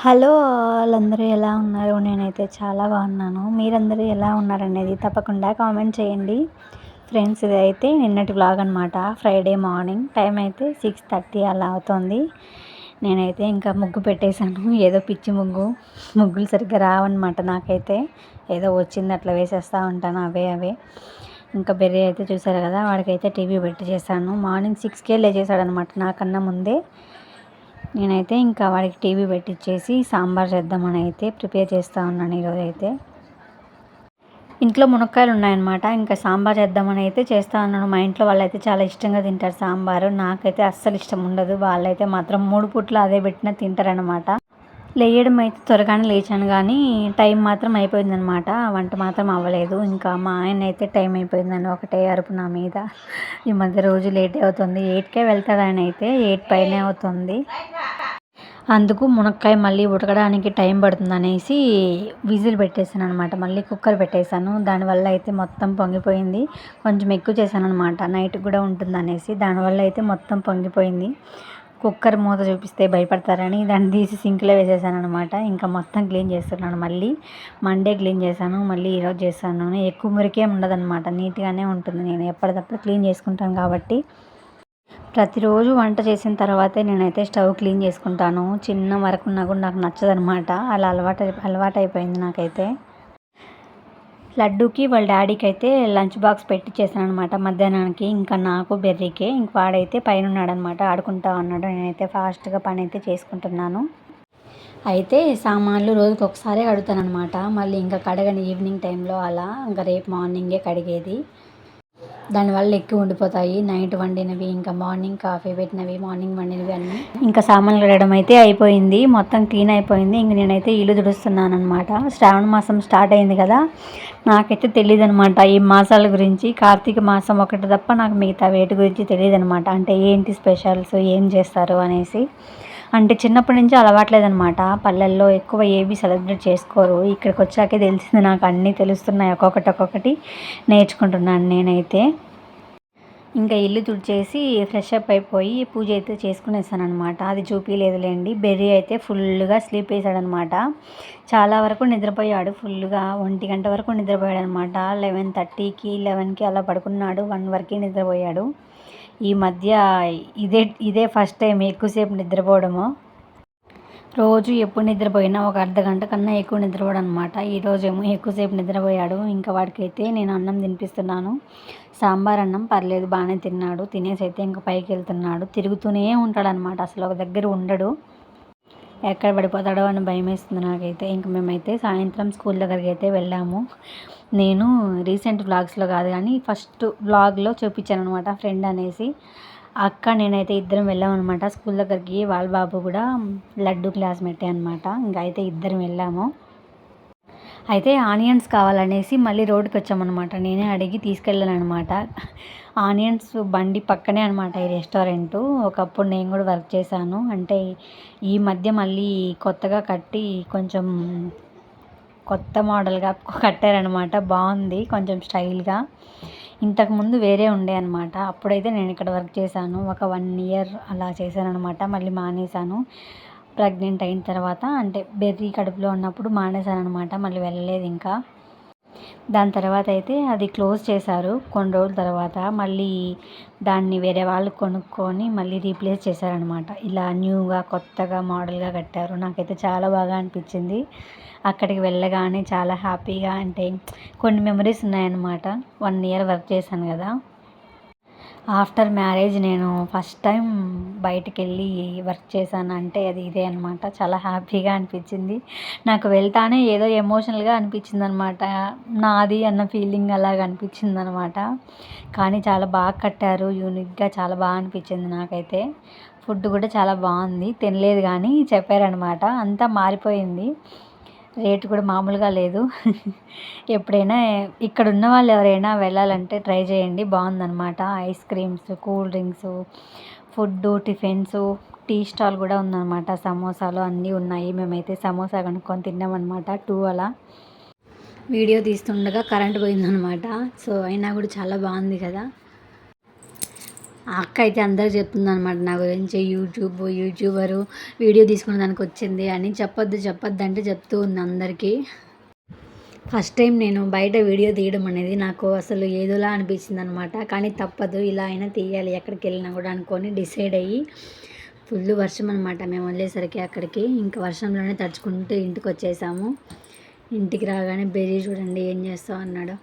Hello వాళ్ళందరూ ఎలా ఉన్నారు? నేనైతే చాలా బాగున్నాను. మీరందరూ ఎలా ఉన్నారనేది తప్పకుండా కామెంట్ చేయండి. ఫ్రెండ్స్ ఇదైతే నిన్నటి వ్లాగ్ అనమాట ఫ్రైడే మార్నింగ్ టైం అయితే సిక్స్ థర్టీ అలా అవుతుంది. నేనైతే ఇంకా ముగ్గు పెట్టేశాను. ఏదో పిచ్చి ముగ్గు. ముగ్గులు సరిగ్గా రావన్నమాట నాకైతే. ఏదో వచ్చింది అట్లా వేసేస్తూ ఉంటాను అవే అవే. ఇంకా బెర్రీ అయితే చూసారు కదా వాడికైతే టీవీ పెట్టి చేశాను. మార్నింగ్ సిక్స్కే లేచేసాడు అనమాట నాకన్నా ముందే. నేనైతే ఇంకా వాడికి టీవీ పెట్టించేసి సాంబార్ చేద్దామని అయితే ప్రిపేర్ చేస్తూ ఉన్నాను ఈరోజు అయితే ఇంట్లో మునక్కాయలు ఉన్నాయన్నమాట ఇంకా సాంబార్ చేద్దామని అయితే చేస్తూ ఉన్నాను. మా ఇంట్లో వాళ్ళైతే చాలా ఇష్టంగా తింటారు సాంబారు. నాకైతే అస్సలు ఇష్టం ఉండదు. వాళ్ళైతే మాత్రం మూడు పూట్లు అదే పెట్టినా తింటారనమాట లేయడం అయితే త్వరగానే లేచాను కానీ టైం మాత్రం అయిపోయిందనమాట వంట మాత్రం అవ్వలేదు. ఇంకా మా ఆయన అయితే టైం అయిపోయిందని ఒకటే అరుపు నా మీద. ఈ మధ్య రోజు లేట్ అవుతుంది. ఎయిట్కే వెళ్తాడు ఆయన అయితే ఎయిట్ పైనే అవుతుంది. అందుకు మునక్కాయ మళ్ళీ ఉడకడానికి టైం పడుతుంది అనేసి విజిల్ పెట్టేశాను అనమాట మళ్ళీ కుక్కర్ పెట్టేశాను. దానివల్ల అయితే మొత్తం పొంగిపోయింది. కొంచెం ఎక్కువ చేశాను అనమాట నైట్ కూడా ఉంటుంది అనేసి దానివల్ల అయితే మొత్తం పొంగిపోయింది. కుక్కర్ మూత చూపిస్తే భయపడతారని దాన్ని తీసి సింక్లో వేసేసాను అనమాట ఇంకా మొత్తం క్లీన్ చేస్తున్నాను. మళ్ళీ మండే క్లీన్ చేశాను. మళ్ళీ ఈరోజు చేశాను. ఎక్కువ మురికే ఉండదన్నమాట. నీట్గానే ఉంటుంది. నేను ఎప్పటికప్పుడు క్లీన్ చేసుకుంటాను కాబట్టి. ప్రతిరోజు వంట చేసిన తర్వాతే నేనైతే స్టవ్ క్లీన్ చేసుకుంటాను. చిన్న వరకు ఉన్నా కూడా నాకు నచ్చదనమాట అలా అలవాటు అలవాటు అయిపోయింది నాకైతే. లడ్డూకి వాళ్ళ డాడీకి అయితే లంచ్ బాక్స్ పెట్టి చేశాను అనమాట మధ్యాహ్నానికి ఇంకా నాకు బెర్రీకే ఇంక వాడైతే పైన ఉన్నాడనమాట ఆడుకుంటా ఉన్నాడు. నేనైతే ఫాస్ట్గా పని అయితే చేసుకుంటున్నాను. అయితే సామాన్లు రోజుకి ఒకసారి కడుగుతాను అనమాట మళ్ళీ ఇంకా కడగని ఈవినింగ్ టైంలో అలా ఇంకా రేపు మార్నింగే కడిగేది. దానివల్ల ఎక్కువ ఉండిపోతాయి. నైట్ వండినవి ఇంకా మార్నింగ్ కాఫీ పెట్టినవి మార్నింగ్ వండినవి అన్నీ. ఇంకా సామాన్లు కడగడం అయితే అయిపోయింది. మొత్తం క్లీన్ అయిపోయింది. ఇంక నేనైతే ఇల్లు తుడుస్తున్నాను అనమాట శ్రావణ మాసం స్టార్ట్ అయింది కదా నాకైతే తెలియదు అనమాట ఈ మాసాల గురించి. కార్తీక మాసం ఒకటి తప్ప నాకు మిగతా వేటి గురించి తెలియదు అనమాట అంటే ఏంటి స్పెషల్స్ ఏం చేస్తారు అనేసి. అంటే చిన్నప్పటి నుంచి అలవాట్లేదనమాట పల్లెల్లో ఎక్కువ ఏవి సెలబ్రేట్ చేసుకోరు. ఇక్కడికి వచ్చాకే తెలిసింది నాకు అన్నీ తెలుస్తున్నాయి ఒక్కొక్కటి ఒక్కొక్కటి నేర్చుకుంటున్నాను నేనైతే. ఇంకా ఇల్లు తుడిచేసి ఫ్రెష్ అప్ అయిపోయి పూజ అయితే చేసుకునేసాను అనమాట అది చూపించలేదులేండి బెర్రీ అయితే ఫుల్గా స్లీప్ వేసాడనమాట చాలా వరకు నిద్రపోయాడు. ఫుల్గా ఒంటి గంట వరకు నిద్రపోయాడు అనమాట లెవెన్ థర్టీకి లెవెన్కి అలా పడుకున్నాడు. వన్ వరకు నిద్రపోయాడు. ఈ మధ్య ఇదే ఇదే ఫస్ట్ టైం ఎక్కువసేపు నిద్రపోవడము. రోజు ఎప్పుడు నిద్రపోయినా ఒక అర్ధ గంట కన్నా ఎక్కువ నిద్రపోడు అనమాట ఈరోజు ఏమో ఎక్కువసేపు నిద్రపోయాడు. ఇంకా వాడికైతే నేను అన్నం తినిపిస్తున్నాను. సాంబార్ అన్నం పర్లేదు బాగానే తిన్నాడు. తినేసి అయితే ఇంకా పైకి వెళ్తున్నాడు తిరుగుతూనే ఉంటాడు అనమాట అసలు ఒక దగ్గర ఉండడు. ఎక్కడ పడిపోతాడో అని భయం వేస్తుంది నాకైతే. ఇంక మేమైతే సాయంత్రం స్కూల్ దగ్గరికి అయితే వెళ్ళాము. నేను రీసెంట్ వ్లాగ్స్లో కాదు కానీ ఫస్ట్ వ్లాగ్లో చూపించాను అనమాట ఫ్రెండ్ అనేసి. అక్క నేనైతే ఇద్దరం వెళ్ళామన్నమాట. స్కూల్ దగ్గరికి వాళ్ళ బాబు కూడా లడ్డు క్లాస్మేటే అనమాట ఇంకా అయితే ఇద్దరం వెళ్ళాము. అయితే ఆనియన్స్ కావాలనేసి మళ్ళీ రోడ్డుకి వచ్చామన్నమాట. నేనే అడిగి తీసుకెళ్ళాను అనమాట ఆనియన్స్ బండి పక్కనే అనమాట ఈ రెస్టారెంట్. ఒకప్పుడు నేను కూడా వర్క్ చేశాను. అంటే ఈ మధ్య మళ్ళీ కొత్తగా కట్టి కొంచెం కొత్త మోడల్గా కట్టారనమాట బాగుంది కొంచెం స్టైల్గా. ఇంతకుముందు వేరే ఉండే అనమాట అప్పుడైతే నేను ఇక్కడ వర్క్ చేశాను. ఒక వన్ ఇయర్ అలా చేశాను అనమాట మళ్ళీ మానేశాను. ప్రెగ్నెంట్ అయిన తర్వాత అంటే బెర్రీ కడుపులో ఉన్నప్పుడు మానేశాను మళ్ళీ వెళ్ళలేదు ఇంకా. దాని తర్వాత అయితే అది క్లోజ్ చేశారు కొన్ని రోజుల తర్వాత మళ్ళీ దాన్ని వేరే వాళ్ళు కొనుక్కొని మళ్ళీ రీప్లేస్ చేశారనమాట. ఇలా న్యూగా కొత్తగా మోడల్గా కట్టారు. నాకైతే చాలా బాగా అనిపించింది. అక్కడికి వెళ్ళగానే చాలా హ్యాపీగా అంటే కొన్ని మెమరీస్ ఉన్నాయన్నమాట వన్ ఇయర్ వర్క్ చేశాను కదా. ఆఫ్టర్ మ్యారేజ్ నేను ఫస్ట్ టైం బయటికి వెళ్ళి వర్క్ చేశాను అంటే అది ఇదే అనమాట చాలా హ్యాపీగా అనిపించింది. నాకు వెళ్తానే ఏదో ఎమోషనల్గా అనిపించింది అనమాట నాది అన్న ఫీలింగ్ అలాగ అనిపించింది అనమాట కానీ చాలా బాగా కట్టారు. యూనిక్గా చాలా బాగా అనిపించింది నాకైతే. ఫుడ్ కూడా చాలా బాగుంది. తినలేదు కానీ చెప్పారనమాట అంతా మారిపోయింది. రేటు కూడా మామూలుగా లేదు. ఎప్పుడైనా ఇక్కడ ఉన్న వాళ్ళు ఎవరైనా వెళ్ళాలంటే ట్రై చేయండి. బాగుందన్నమాట. Ice creams cool drinks food tiffins tea stall కూడా ఉందన్నమాట. సమోసాలు అన్నీ ఉన్నాయి. మేమైతే సమోసా కనుక్కొని తిన్నామన్నమాట టూ అలా. వీడియో తీస్తుండగా కరెంట్ పోయిందనమాట సో అయినా కూడా చాలా బాగుంది కదా. అక్క అయితే అందరూ చెప్తుందనమాట నా గురించి యూట్యూబ్ యూట్యూబరు వీడియో తీసుకున్న దానికి వచ్చింది అని చెప్పొద్దు చెప్పొద్దు అంటే చెప్తూ ఉంది అందరికీ. ఫస్ట్ టైం నేను బయట వీడియో తీయడం అనేది నాకు అసలు ఏదోలా అనిపించింది అనమాట కానీ తప్పదు ఇలా అయినా తీయాలి ఎక్కడికి వెళ్ళినా కూడా అనుకొని డిసైడ్ అయ్యి ఫుల్ వర్షం అనమాట మేము వెళ్ళేసరికి అక్కడికి. ఇంకా వర్షంలోనే తడుచుకుంటూ ఇంటికి వచ్చేసాము. ఇంటికి రాగానే బెర్రీ చూడండి ఏం చేస్తావు అన్నాడు.